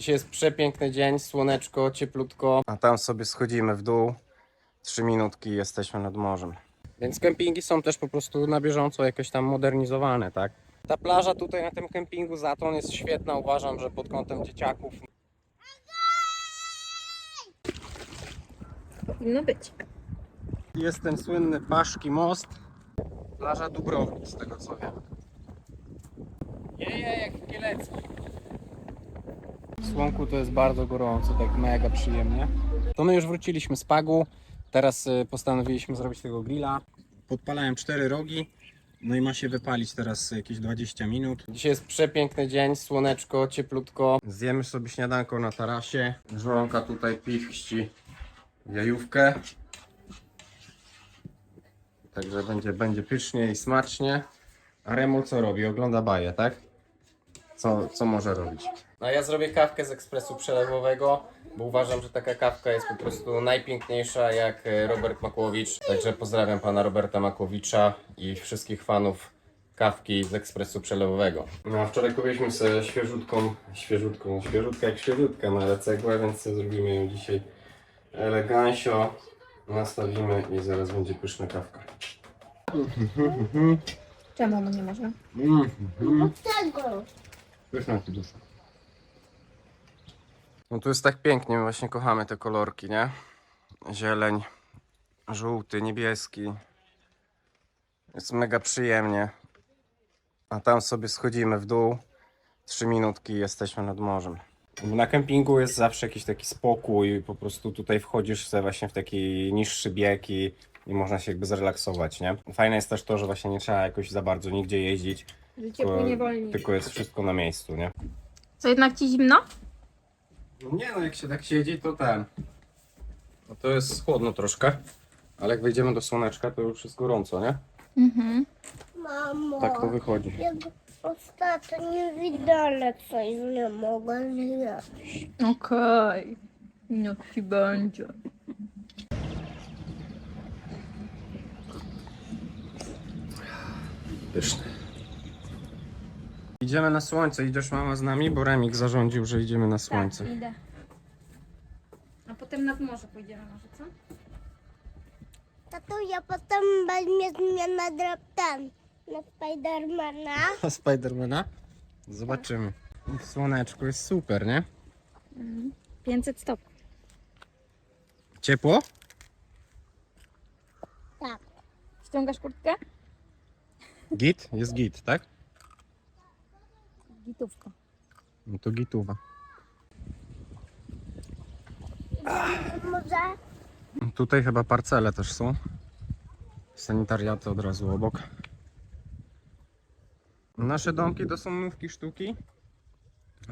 Dzisiaj jest przepiękny dzień, słoneczko, cieplutko. A tam sobie schodzimy w dół. Trzy minutki i jesteśmy nad morzem. Więc kempingi są też po prostu na bieżąco jakieś tam modernizowane, tak? Ta plaża tutaj na tym kempingu Zaton jest świetna, uważam, że pod kątem dzieciaków. Powinno być. Jest ten słynny Paszki Most. Plaża Dubrowic, z tego co wiem. Jeje, jak Kielecki. W słonku to jest bardzo gorąco, tak mega przyjemnie. To my już wróciliśmy z Pagu. Teraz y, postanowiliśmy zrobić tego grilla. Podpalałem cztery rogi. No i ma się wypalić teraz jakieś 20 minut. Dzisiaj jest przepiękny dzień, słoneczko, cieplutko. Zjemy sobie śniadanko na tarasie. Żonka tutaj pichści jajówkę. Także będzie, będzie pysznie i smacznie. A Remul co robi? Ogląda baję, tak? Co, co może robić? No ja zrobię kawkę z ekspresu przelewowego, bo uważam, że taka kawka jest po prostu najpiękniejsza jak e, Robert Makłowicz. Także pozdrawiam pana Roberta Makłowicza i wszystkich fanów kawki z ekspresu przelewowego. No a wczoraj kupiliśmy sobie świeżutką, świeżutką, świeżutka jak świeżutka, no ale cegłę, więc zrobimy ją dzisiaj elegancio. Nastawimy i zaraz będzie pyszna kawka. Czemu no nie można? Mm, Tego. Pyszna ci dusza. No tu jest tak pięknie, my właśnie kochamy te kolorki, nie? Zieleń, żółty, niebieski. Jest mega przyjemnie. A tam sobie schodzimy w dół. Trzy minutki i jesteśmy nad morzem. Na kempingu jest zawsze jakiś taki spokój, po prostu tutaj wchodzisz sobie właśnie w taki niższy bieg i, i można się jakby zrelaksować, nie? Fajne jest też to, że właśnie nie trzeba jakoś za bardzo nigdzie jeździć, Życie płynie wolniej. tylko jest wszystko na miejscu, nie? Co, jednak ci zimno? No nie no, jak się tak siedzi, to ten. No to jest chłodno troszkę, ale jak wejdziemy do słoneczka, to już jest gorąco, nie? Mhm. Mamo. Tak to wychodzi. Jak ostatnio widale coś nie mogę zjeść. Okej. Niech ci będzie. Pyszne. Idziemy na słońce, idziesz mama z nami, bo Remik zarządził, że idziemy na słońce. Tak, idę. A potem nad morze pójdziemy może, co? Tato, ja potem weźmie zmianę draptan na Spidermana. A Spidermana? Zobaczymy. W słoneczku jest super, nie? 500 stopni. Ciepło? Tak. Ściągasz kurtkę? Git? Jest git, tak? Gitówka. No to gituwa. Może? Tutaj chyba parcele też są. Sanitariaty od razu obok. Nasze domki to są nówki sztuki.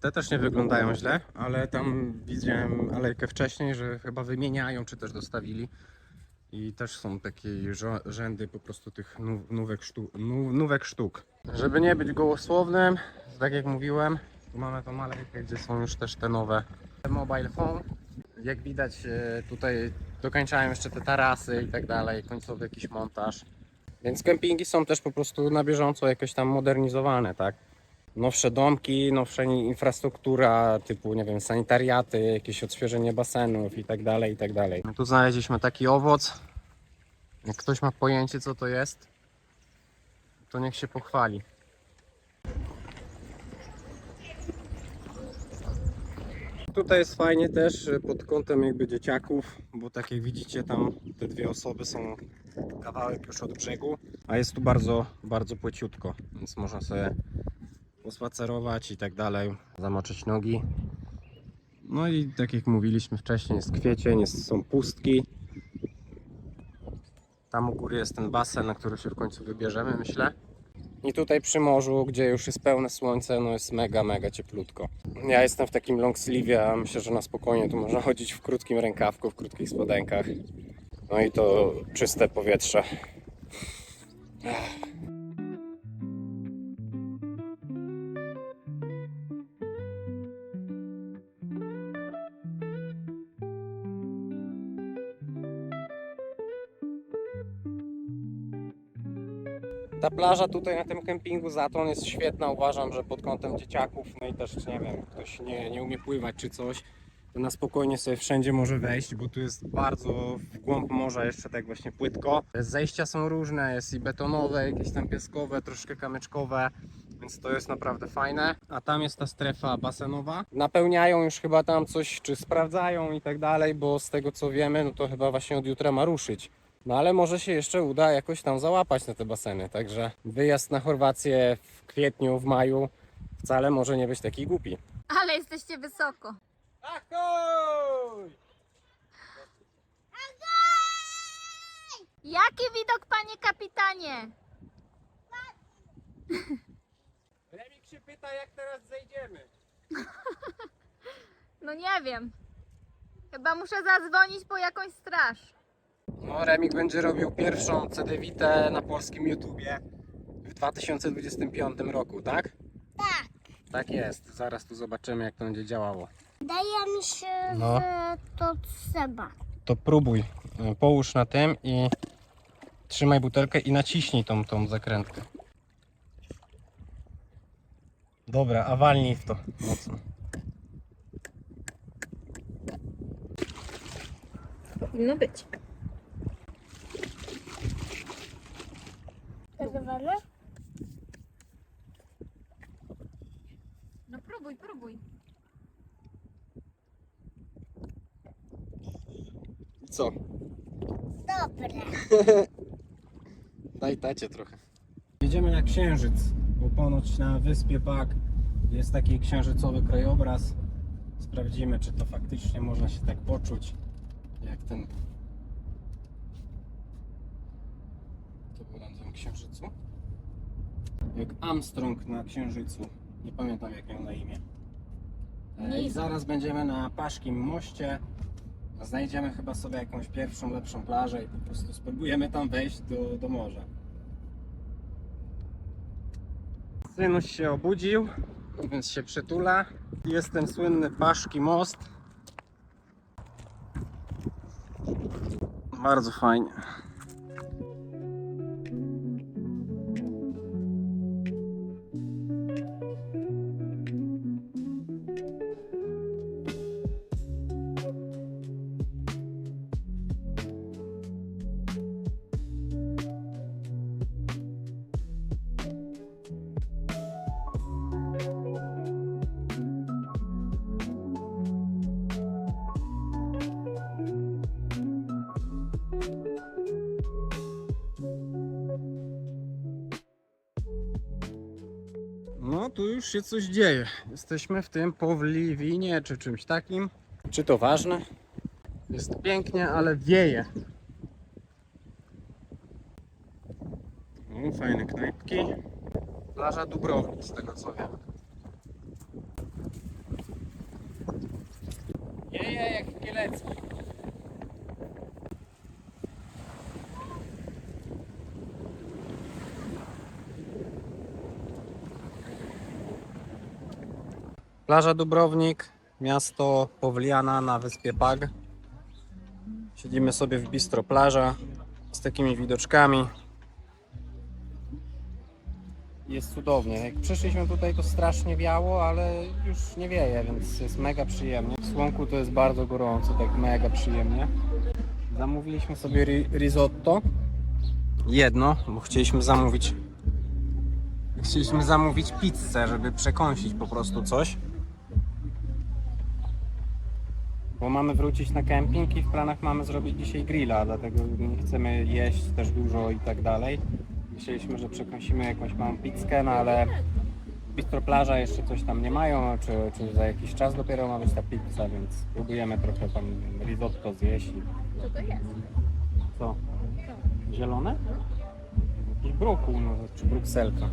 Te też nie wyglądają źle, ale tam widziałem alejkę wcześniej, że chyba wymieniają, czy też dostawili. I też są takie rzędy po prostu tych nówek, sztu- nówek sztuk. Żeby nie być gołosłownym, tak jak mówiłem, mamy tą alejkę, gdzie są już też te nowe mobile phone. Jak widać e, tutaj dokańczałem jeszcze te tarasy i tak dalej, końcowy jakiś montaż. Więc kempingi są też po prostu na bieżąco jakoś tam modernizowane, tak? Nowsze domki, nowsza in- infrastruktura typu, nie wiem, sanitariaty, jakieś odświeżenie basenów i tak dalej, i tak dalej. Tu znaleźliśmy taki owoc. Jak ktoś ma pojęcie co to jest, to niech się pochwali. Tutaj jest fajnie też pod kątem jakby dzieciaków, bo tak jak widzicie tam te dwie osoby są kawałek już od brzegu, a jest tu bardzo, bardzo płyciutko, więc można sobie pospacerować i tak dalej, zamoczyć nogi. No i tak jak mówiliśmy wcześniej, jest kwiecień, jest, są pustki. Tam u góry jest ten basen, na który się w końcu wybierzemy, myślę. I tutaj przy morzu, gdzie już jest pełne słońce, no jest mega, mega cieplutko. Ja jestem w takim long sleeve, a myślę, że na spokojnie tu można chodzić w krótkim rękawku, w krótkich spodenkach. No i to czyste powietrze. Ta plaża tutaj na tym kempingu Zaton jest świetna, uważam, że pod kątem dzieciaków, no i też nie wiem, ktoś nie, nie umie pływać czy coś, to na spokojnie sobie wszędzie może wejść, bo tu jest bardzo w głąb morza jeszcze tak właśnie płytko. Zejścia są różne, jest i betonowe, jakieś tam piaskowe, troszkę kamyczkowe, więc to jest naprawdę fajne. A tam jest ta strefa basenowa. Napełniają już chyba tam coś, czy sprawdzają i tak dalej, bo z tego co wiemy, no to chyba właśnie od jutra ma ruszyć. No ale może się jeszcze uda jakoś tam załapać na te baseny, także wyjazd na Chorwację w kwietniu, w maju wcale może nie być taki głupi. Ale jesteście wysoko. Ahoj! Jaki widok, panie kapitanie? Remik się pyta jak teraz zejdziemy. No nie wiem. Chyba muszę zadzwonić po jakąś straż. No Remik będzie robił pierwszą CD-witę na polskim YouTubie w 2025 roku, tak? Tak. Tak jest, zaraz tu zobaczymy jak to będzie działało. Daje mi się, No. że to trzeba. To próbuj, połóż na tym i trzymaj butelkę i naciśnij tą, tą zakrętkę. Dobra, a walnij w to mocno. Powinno być. Nazywane? No próbuj, próbuj. Co? Dobre. Daj tacie trochę. Jedziemy na księżyc, bo ponoć na wyspie Bak jest taki księżycowy krajobraz. Sprawdzimy, czy to faktycznie można się tak poczuć, jak ten. To było na tym księżycu? Jak Armstrong na księżycu. Nie pamiętam, jak miał na imię. E, I zaraz będziemy na Paszkim moście. Znajdziemy chyba sobie jakąś pierwszą, lepszą plażę i po prostu spróbujemy tam wejść do, do morza. Synuś się obudził, więc się przytula. Jest ten słynny Paszki most. Bardzo fajnie. No, tu już się coś dzieje. Jesteśmy w tym Powliwinie czy czymś takim. Czy to ważne? Jest pięknie, ale wieje. O, fajne knajpki. Plaża Dubrownik, z tego co wiem. Wieje jak w Plaża Dubrownik, miasto Powliana na wyspie Pag. Siedzimy sobie w bistro plaża z takimi widoczkami. Jest cudownie. Jak przyszliśmy tutaj to strasznie wiało, ale już nie wieje, więc jest mega przyjemnie. W słonku to jest bardzo gorąco, tak mega przyjemnie. Zamówiliśmy sobie ri- risotto. Jedno, bo chcieliśmy zamówić Chcieliśmy zamówić pizzę, żeby przekąsić po prostu coś. Bo mamy wrócić na kemping i w planach mamy zrobić dzisiaj grilla, dlatego nie chcemy jeść też dużo i tak dalej. Myśleliśmy, że przekąsimy jakąś małą pizzkę, no ale bistro plaża jeszcze coś tam nie mają, czy, czy za jakiś czas dopiero ma być ta pizza, więc próbujemy trochę tam risotto zjeść. i- Co to jest? Co? Zielone? Jakiś brokuł może, czy brukselka.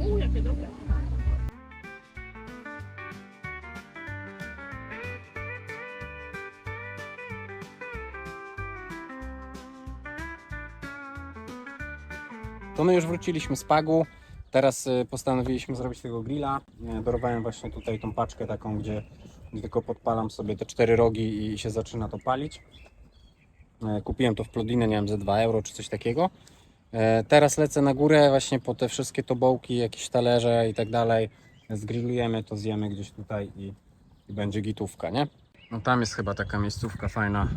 Uuu, jakie dobre. To my już wróciliśmy z Pagu. Teraz y, postanowiliśmy zrobić tego grilla. Dorwałem właśnie tutaj tą paczkę taką, gdzie, tylko podpalam sobie te cztery rogi i się zaczyna to palić. Y, Kupiłem to w Plodinie, nie wiem, ze 2 euro czy coś takiego. E, Teraz lecę na górę właśnie po te wszystkie tobołki, jakieś talerze i tak dalej. Zgrillujemy to, zjemy gdzieś tutaj i, i będzie gitówka, nie? No tam jest chyba taka miejscówka fajna,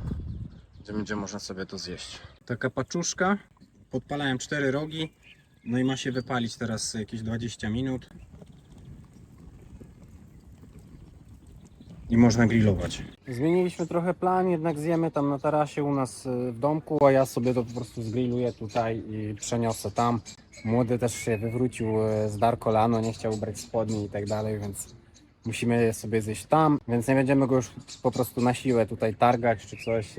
gdzie będzie można sobie to zjeść. Taka paczuszka. Podpalałem cztery rogi. No i ma się wypalić teraz jakieś 20 minut. I można grillować. Zmieniliśmy trochę plan, jednak zjemy tam na tarasie u nas y, w domku, a ja sobie to po prostu zgrilluję tutaj i przeniosę tam. Młody też się wywrócił y, z dar kolano, nie chciał ubrać spodni i tak dalej, więc musimy sobie zjeść tam, więc nie będziemy go już po prostu na siłę tutaj targać czy coś.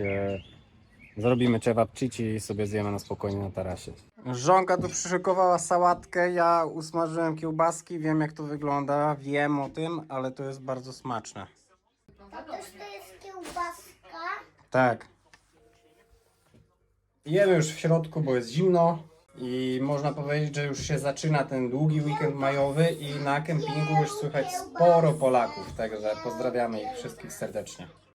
Zrobimy cevapcici i sobie zjemy na spokojnie na tarasie. Żonka tu przyszykowała sałatkę, ja usmażyłem kiełbaski, wiem jak to wygląda, wiem o tym, ale to jest bardzo smaczne. Tatuś, to jest kiełbaska. Tak. Jemy już w środku, bo jest zimno i można powiedzieć, że już się zaczyna ten długi weekend majowy i na kempingu już słychać sporo Polaków, także pozdrawiamy ich wszystkich serdecznie.